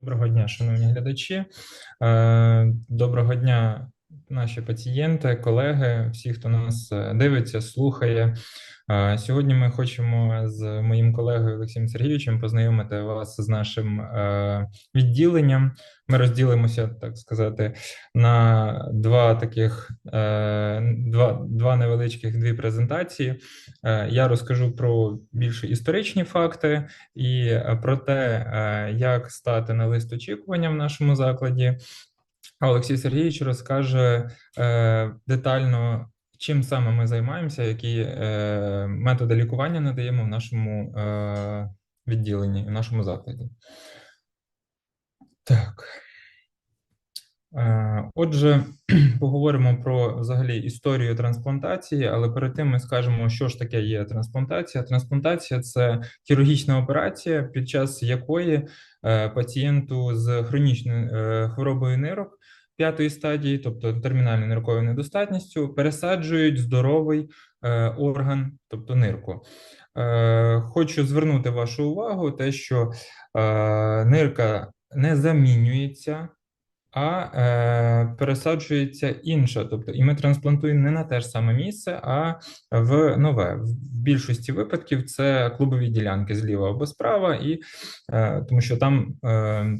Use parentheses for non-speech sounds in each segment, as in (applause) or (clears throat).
Доброго дня, шановні глядачі. Е, доброго дня, наші пацієнти, колеги, всі, хто нас е, дивиться, слухає. Е, сьогодні ми хочемо з моїм колегою Олексієм Сергійовичем познайомити вас з нашим відділенням. Ми розділимося, так сказати, на два таких два, два невеличких дві презентації. Я розкажу про більш історичні факти і про те, як стати на лист очікування в нашому закладі. Олексій Сергійович розкаже е, детально, чим саме ми займаємося, які е, методи лікування надаємо в нашому е, відділенні, в нашому закладі. Так. Е, отже, (clears throat) поговоримо про взагалі історію трансплантації, але перед тим ми скажемо, що ж таке є трансплантація. Трансплантація це хірургічна операція, під час якої е, пацієнту з хронічною е, хворобою нирок п'ятої стадії, тобто термінальною нирковою недостатністю, пересаджують здоровий орган, тобто нирку. Хочу звернути вашу увагу, те, що нирка не замінюється а е, пересаджується інша. Тобто, і ми трансплантуємо не на те ж саме місце, а в нове. В більшості випадків це клубові ділянки зліва або справа, і е, тому що там е,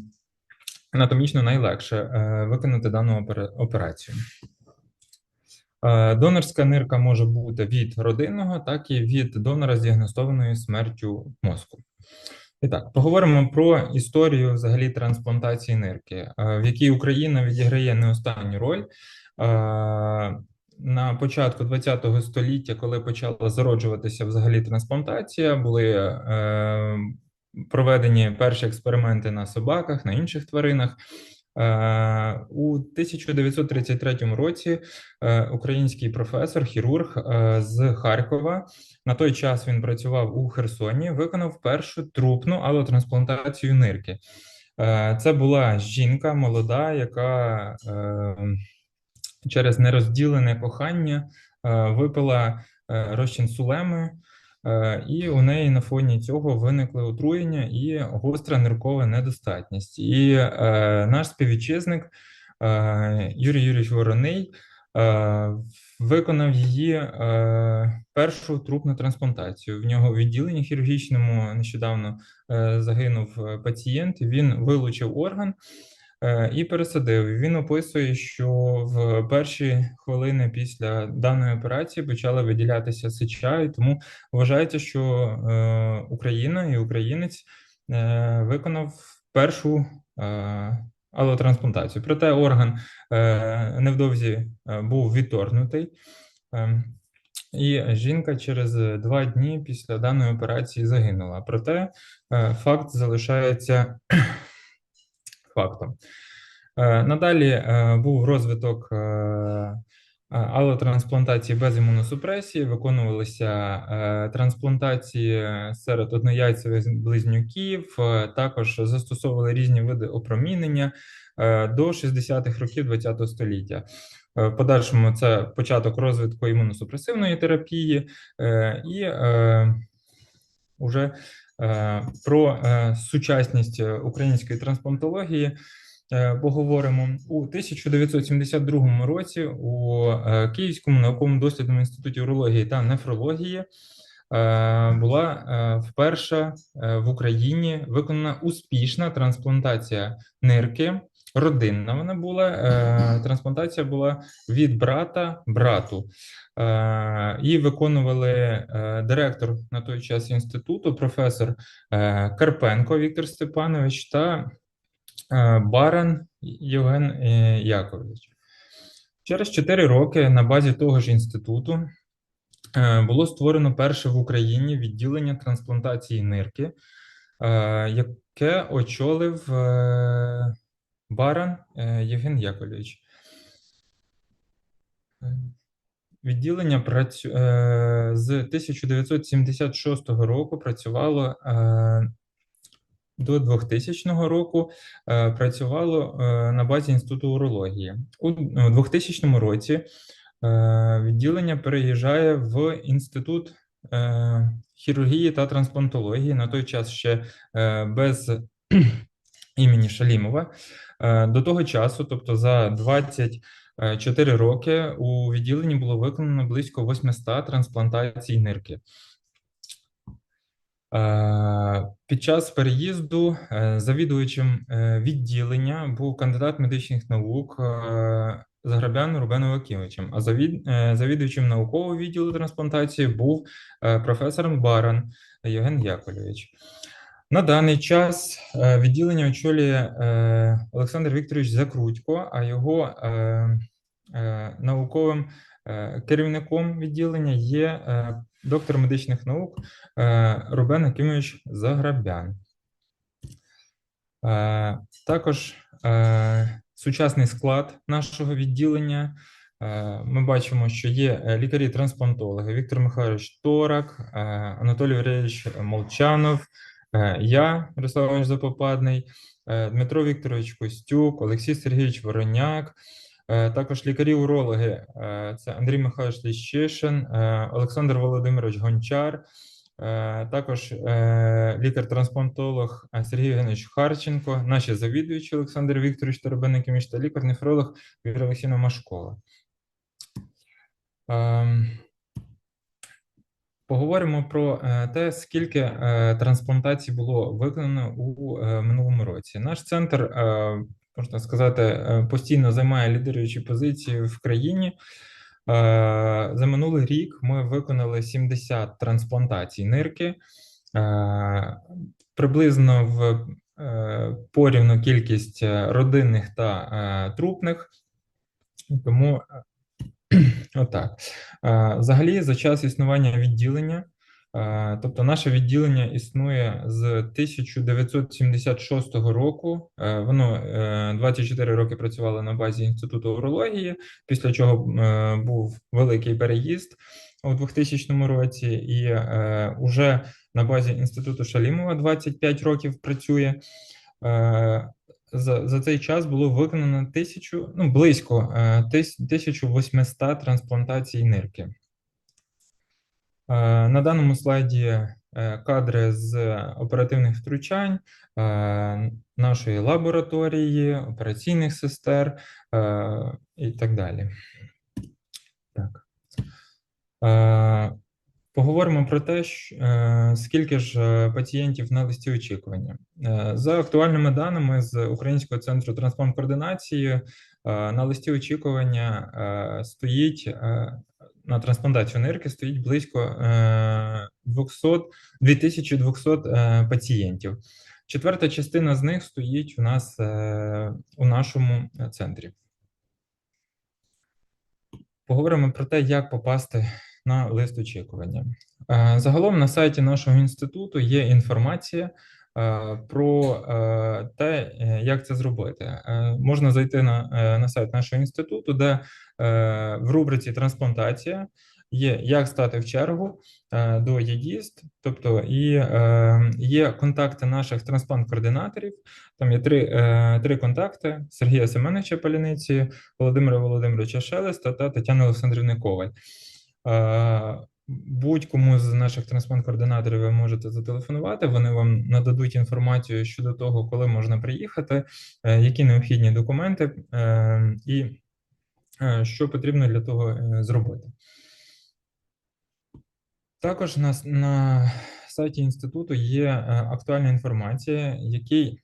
анатомічно найлегше е, виконати дану операцію. Е, донорська нирка може бути від родинного, так і від донора з діагностованою смертю мозку. І так, поговоримо про історію взагалі трансплантації нирки, е, в якій Україна відіграє не останню роль. На початку ХХ століття, коли почала зароджуватися взагалі трансплантація, були проведені перші експерименти на собаках, на інших тваринах. Е, у 1933 році е, український професор, хірург е, з Харкова на той час він працював у Херсоні, виконав першу трупну алотрансплантацію нирки. Це була жінка молода, яка через нерозділене кохання випила розчин сулеми. Е, і у неї на фоні цього виникли отруєння і гостра ниркова недостатність. І е, наш співвітчизник е, Юрій Юрійович Вороний виконав її першу трупну трансплантацію. В нього в відділенні хірургічному нещодавно загинув пацієнт. Він вилучив орган. Е, і пересадив. Він описує, що в перші хвилини після даної операції почала виділятися сеча, і тому вважається, що е, Україна і українець е, виконав першу алотрансплантацію. Проте орган невдовзі був відторгнутий. І жінка через два дні після даної операції загинула. Проте факт залишається фактом. Е, надалі е, був розвиток е, алотрансплантації без імуносупресії, виконувалися трансплантації серед однояйцевих близнюків, також застосовували різні види опромінення до 60-х років ХХ століття. В подальшому це початок розвитку імуносупресивної терапії і вже про сучасність української трансплантології. Е, поговоримо у 1972 році у е, Київському науковому дослідному інституті урології та нефрології е, була вперше в Україні виконана успішна трансплантація нирки. Родинна вона була трансплантація була від брата брату. Її виконували директор на той час інституту, професор Карпенко Віктор Степанович та Е, Баран Євген е, Яковлевич. Через 4 роки на базі того ж інституту е, було створено перше в Україні відділення трансплантації нирки, яке очолив Баран Євген Яковлевич. Відділення працю... з 1976 року працювало до 2000 року е, працювало е, на базі інституту урології. У 2000 році е, відділення переїжджає в інститут хірургії та трансплантології. На той час ще без імені Шалімова. До того часу, тобто за 24 роки, у відділенні було виконано близько 800 трансплантацій нирки. Під час переїзду завідувачем відділення був кандидат медичних наук Заграбян Рубен Олаківичем, а завідувачем наукового відділу трансплантації був професор Баран Євген Яковлевич. На даний час відділення очолює Олександр Вікторович Закрутько, а його науковим керівником відділення є доктор медичних наук Рубен Акимович Заграбян. Також сучасний склад нашого відділення. Ми бачимо, що є лікарі-трансплантологи Віктор Михайлович Торак, Анатолій Валерійович Молчанов, я, Ярослав Запопадний, Дмитро Вікторович Костюк, Олексій Сергійович Вороняк, також лікарі-урологи це Андрій Михайлович Ліщишин, Олександр Володимирович Гончар, також лікар-трансплантолог Сергій Євгенович Харченко, наші завідуючі Олександр Вікторович Тарабенник та лікар-нефролог Віра Олексійовна Машкова. Поговоримо про те, скільки трансплантацій було виконано у минулому році. Наш центр, можна сказати, постійно займає лідеруючі позиції в країні. За минулий рік ми виконали 70 трансплантацій нирки, приблизно в порівну кількість родинних та трупних. Тому (clears throat) отак. Взагалі, за час існування відділення, тобто наше відділення існує з 1976 року. Воно 24 роки працювало на базі інституту урології, після чого був великий переїзд у 2000 році, і вже на базі інституту Шалімова 25 років працює. За за цей час було виконано тисячу, ну близько 1800 трансплантацій нирки. На даному слайді кадри з оперативних втручань нашої лабораторії, операційних сестер і так далі. Так. Поговоримо про те, скільки ж пацієнтів на листі очікування. За актуальними даними з Українського центру трансплант-координації, на листі очікування стоїть на трансплантацію нирки стоїть близько 200, 2200 пацієнтів. Четверта частина з них стоїть у нас у нашому центрі. Поговоримо про те, як попасти на лист очікування. Загалом на сайті нашого інституту є інформація про те, як це зробити. Можна зайти на на сайт нашого інституту, де в рубриці трансплантація є як стати в чергу до ЄДІСТ, тобто і є контакти наших трансплант-координаторів. Там є три три контакти: Сергія Семеновича Паляниці, Володимира Володимировича Шелеста та Тетяни Олександрівни Коваль. Будь-кому з наших трансплант-координаторів ви можете зателефонувати. Вони вам нададуть інформацію щодо того, коли можна приїхати, е, які необхідні документи е, і е, що потрібно для того зробити. Також на, на сайті інституту є актуальна інформація, який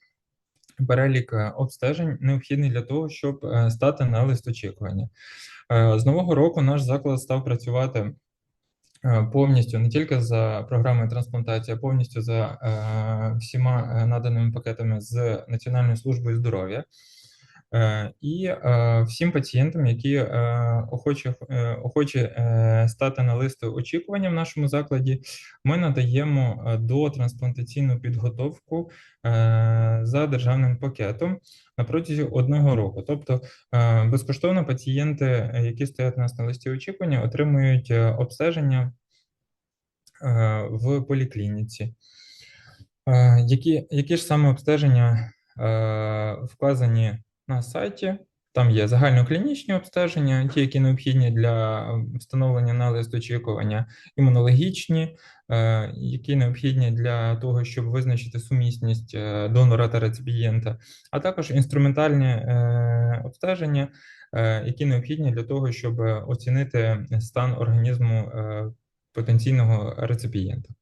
перелік обстежень необхідний для того, щоб стати на лист очікування. З нового року наш заклад став працювати. Е, повністю не тільки за програмою трансплантації, а повністю за е, всіма е, наданими пакетами з Національною службою здоров'я. І всім пацієнтам, які охочі охочі стати на листи очікування в нашому закладі, ми надаємо до трансплантаційну підготовку за державним пакетом на протязі одного року. Тобто безкоштовно пацієнти, які стоять у нас на листі очікування, отримують обстеження в поліклініці. Які які ж саме обстеження вказані на сайті Там є загальноклінічні обстеження, ті, які необхідні для встановлення на лист очікування, імунологічні, е, які необхідні для того, щоб визначити сумісність е, донора та реципієнта, а також інструментальні е, обстеження, які необхідні для того, щоб оцінити стан організму потенційного реципієнта.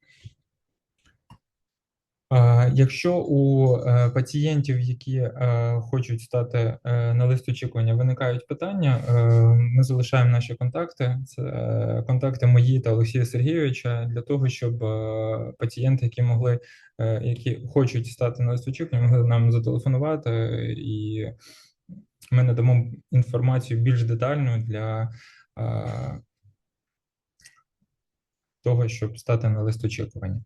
Е, Якщо у е, пацієнтів, які е, хочуть стати на лист очікування, виникають питання, ми залишаємо наші контакти. Це контакти мої та Олексія Сергійовича для того, щоб пацієнти, які могли, які хочуть стати на лист очікування, могли нам зателефонувати, і ми надамо інформацію більш детальну для того, щоб стати на лист очікування.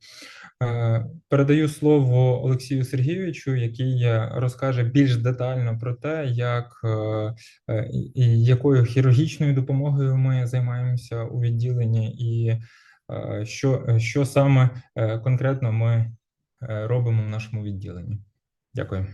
Е, Передаю слово Олексію Сергійовичу, який розкаже більш детально про те, як е, е, і- якою хірургічною допомогою ми займаємося у відділенні, і що, що саме конкретно ми робимо в нашому відділенні. Дякую.